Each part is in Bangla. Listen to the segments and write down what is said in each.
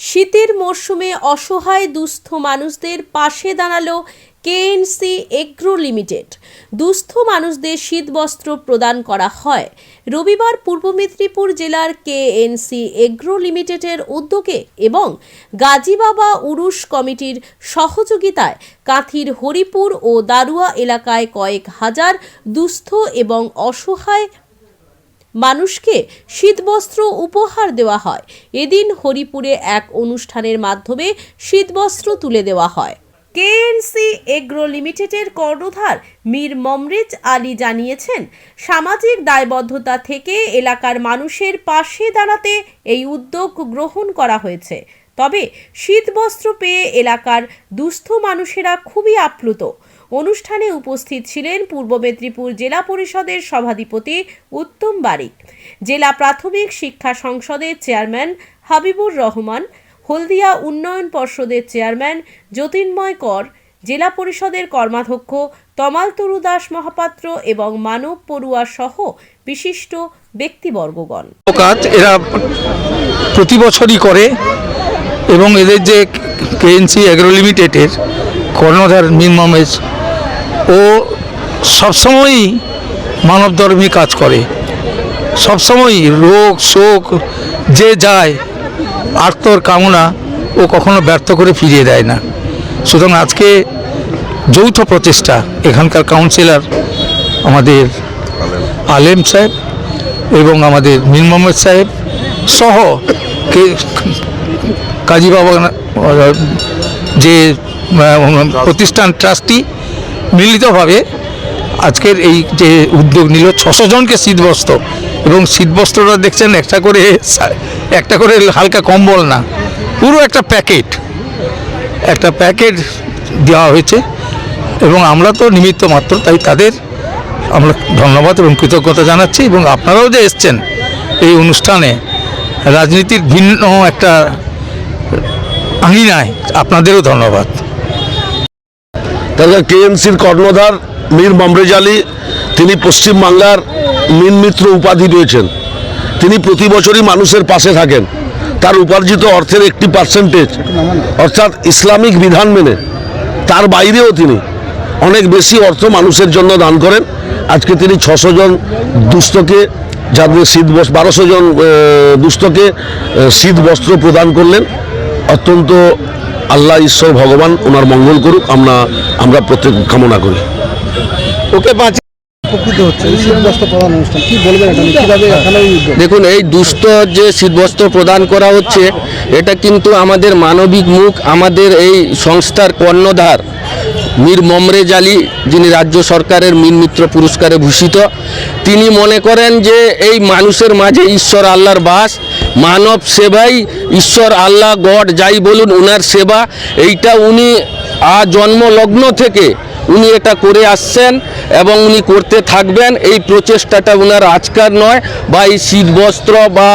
শীতের মরশুমে অসহায় দুস্থ মানুষদের পাশে দাঁড়াল কেএনসি এগ্রো লিমিটেড। দুস্থ মানুষদের শীতবস্ত্র প্রদান করা হয়। রবিবার পূর্ব মেদিনীপুর জেলার কেএনসি এগ্রো লিমিটেডের উদ্যোগে এবং গাজীবাবা উরুস কমিটির সহযোগিতায় কাঁথির হরিপুর ও দারুয়া এলাকায় কয়েক হাজার দুস্থ এবং অসহায় মানুষকে শীতবস্ত্র উপহার দেওয়া হয়। এদিন হরিপুরে এক অনুষ্ঠানের মাধ্যমে শীতবস্ত্র তুলে দেওয়া হয়। কেএনসি এগ্রো লিমিটেডের কর্ণধার মীর মমরেজ আলী জানিয়েছেন, সামাজিক দায়বদ্ধতা থেকে এলাকার মানুষের পাশে দাঁড়াতে এই উদ্যোগ গ্রহণ করা হয়েছে। তবে শীতবস্ত্র পেয়ে এলাকার দুস্থ মানুষেরা খুবই আপ্লুত। অনুষ্ঠানে উপস্থিত ছিলেন পূর্ব মেদিনীপুর জেলা পরিষদের সভাধিপতি উত্তম বারিক, জেলা প্রাথমিক শিক্ষা সংসদের চেয়ারম্যান হাবিবুর রহমান, হলদিয়া উন্নয়ন পর্ষদের চেয়ারম্যান যতীনময় কর, জেলা পরিষদের কর্মাধ্যক্ষ তমাল তরু দাস মহাপাত্র এবং মানব পড়ুয়া সহ বিশিষ্ট ব্যক্তিবর্গগণ। কাজ এরা প্রতি বছরই করে এবং এদের যে কেএনসি অ্যাগ্রো লিমিটেডের কর্ণধার মমেজ ও সবসময়ই মানবধর্মী কাজ করে। সবসময়ই রোগ, শোক, যে যায়, আর্তর কামনা ও কখনো ব্যর্থ করে ফিরিয়ে দেয় না। সুতরাং আজকে যৌথ প্রচেষ্টা, এখানকার কাউন্সিলর আমাদের আলেম সাহেব এবং আমাদের মীর মোহাম্মদ সাহেব সহ কাজী বাবা যে প্রতিষ্ঠান ট্রাস্টি মিলিতভাবে আজকের এই যে উদ্যোগ নিল ছশো জনকে শীতবস্ত্র। এবং শীতবস্ত্রটা দেখছেন একটা করে একটা করে হালকা কম্বল না, পুরো একটা প্যাকেট। একটা প্যাকেট দেওয়া হয়েছে। এবং আমরা তো নিমিত্ত মাত্র, তাই তাদের আমরা ধন্যবাদ এবং কৃতজ্ঞতা জানাচ্ছি। এবং আপনারাও যে এসছেন এই অনুষ্ঠানে, রাজনীতির ভিন্ন একটা আঙিনায়, আপনাদেরও ধন্যবাদ। তাছাড়া কেএমসির কর্ণধার মীর মমরেজ আলী, তিনি পশ্চিমবাংলার মীন মিত্র উপাধি রয়েছেন তিনি প্রতি বছরই মানুষের পাশে থাকেন। তার উপার্জিত অর্থের একটি পার্সেন্টেজ অর্থাৎ ইসলামিক বিধান মেনে তার বাইরেও তিনি অনেক বেশি অর্থ মানুষের জন্য দান করেন। আজকে তিনি ছশো জন দুস্থকে, যাদের শীত বস্ত্র বারোশো জন দুস্থকে শীত বস্ত্র প্রদান করলেন। অত্যন্ত আল্লাহ ঈশ্বর ভগবান ওনার মঙ্গল করুক আমরা আমরা প্রত্যেক কামনা করি। ওকে পাঁচ উপকৃত হচ্ছে শীতবস্ত্র প্রধান অনুষ্ঠান কি বলবেন এটা কীভাবে এখানে এই উদ্যোগ দেখুন এই দুস্থ যে শীতবস্ত্র প্রদান করা হচ্ছে এটা কিন্তু আমাদের মানবিক মুখ আমাদের এই সংস্থার কর্ণধার। মীর মমরেজ আলী, যিনি রাজ্য সরকারের মীর মিত্র পুরস্কারে ভূষিত, তিনি মনে করেন যে এই মানুষের মাঝে ঈশ্বর আল্লাহর বাস, মানব সেবাই ঈশ্বর আল্লাহ গড, যাই বলুন ওনার সেবা, এইটা উনি আ জন্মলগ্ন থেকে উনি এটা করে আসছেন এবং উনি করতে থাকবেন। এই প্রচেষ্টাটা ওনার আজকার নয়। বা এই শীতবস্ত্র বা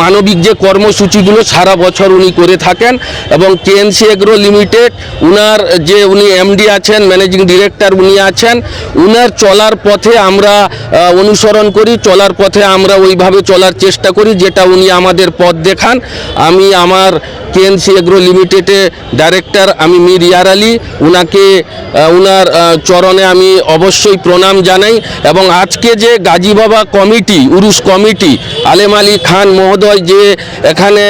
মানবিক যে কর্মসূচিগুলো সারা বছর উনি করে থাকেন এবং কেএনসি এগ্রো লিমিটেড, উনার যে উনি এমডি আছেন, ম্যানেজিং ডিরেক্টর উনি আছেন, উনার চলার পথে আমরা অনুসরণ করি, চলার পথে আমরা ওইভাবে চলার চেষ্টা করি, যেটা উনি আমাদের পথ দেখান। আমি আমার কেএনসি এগ্রো লিমিটেডে ডাইরেক্টর আমি মীর ইয়ার আলী। উনাকে উনার চরণে আমি অবশ্যই প্রণাম জানাই এবং আজকে যে গাজী বাবা কমিটি, উরুস কমিটি, আলেম আলী খান মহোদয় যে এখানে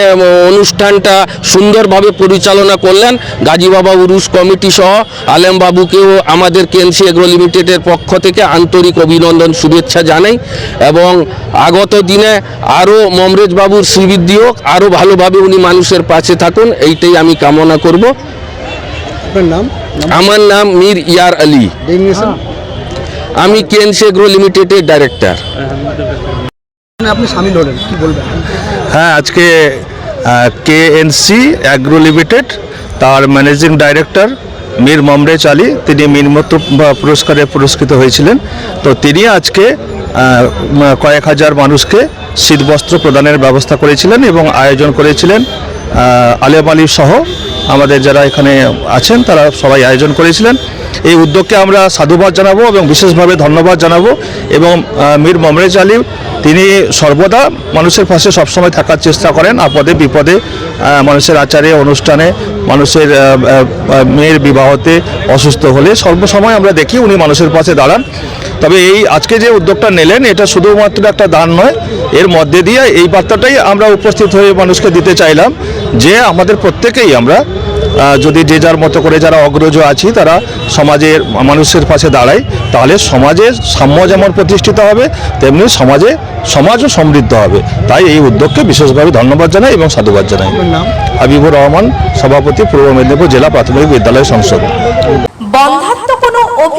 অনুষ্ঠানটা সুন্দরভাবে পরিচালনা করলেন, গাজী বাবা উরুস কমিটি সহ আলেম বাবুকেও আমাদের কেএনসি এগ্রো লিমিটেডের পক্ষ থেকে আন্তরিক অভিনন্দন, শুভেচ্ছা জানাই এবং আগত দিনে আরও মমরেজ বাবুর শ্রীবৃদ্ধি হোক, আরও ভালোভাবে উনি মানুষের পাশে থাকুন এইটাই আমি কামনা করব। আপনার নাম? নাম? আমার নাম মীর ইয়ার আলী। আমি কেএনসি এগ্রো লিমিটেডের ডাইরেক্টর আপনি সামিল হলেন কি বলবেন? হ্যাঁ আজকে কেএনসি অ্যাগ্রো লিমিটেড তার ম্যানেজিং ডাইরেক্টর মীর মমরেজ আলী তিনি মীরমত্র পুরস্কারে পুরস্কৃত হয়েছিলেন। তো তিনি আজকে আহ, কয়েক হাজার মানুষকে শীতবস্ত্র প্রদানের ব্যবস্থা করেছিলেন এবং আয়োজন করেছিলেন। আহ, আলেম আলী সহ আমাদের যারা এখানে আছেন তারা সবাই আয়োজন করেছিলেন। এই উদ্যোগকে আমরা সাধুবাদ জানাব এবং বিশেষভাবে ধন্যবাদ জানাব এবং মীর মমরেজ আলী তিনি সর্বদা মানুষের পাশে সবসময় থাকার চেষ্টা করেন আপদে বিপদে মানুষের আচারে অনুষ্ঠানে মানুষের মেয়ের বিবাহতে অসুস্থ হলে সর্বসময় আমরা দেখি উনি মানুষের পাশে দাঁড়ান। তবে এই আজকে যে উদ্যোগটা নিলেন এটা শুধুমাত্র একটা দান নয় এর মধ্যে দিয়ে এই বার্তাটাই আমরা উপস্থিত হয়ে মানুষকে দিতে চাইলাম যে আমাদের প্রত্যেকেই আমরা যদি যে যার মতো করে যারা অগ্রজ আছি তারা সমাজের মানুষের পাশে দাঁড়ায় তাহলে সমাজের সাম্য যেমন প্রতিষ্ঠিত হবে তেমনি সমাজে সমাজও সমৃদ্ধ হবে। তাই এই উদ্যোগকে বিশেষভাবে ধন্যবাদ জানাই এবং সাধুবাদ জানাই। হাবিবুর রহমান সভাপতি পূর্ব মেদিনীপুর জেলা প্রাথমিক বিদ্যালয় সংসদ।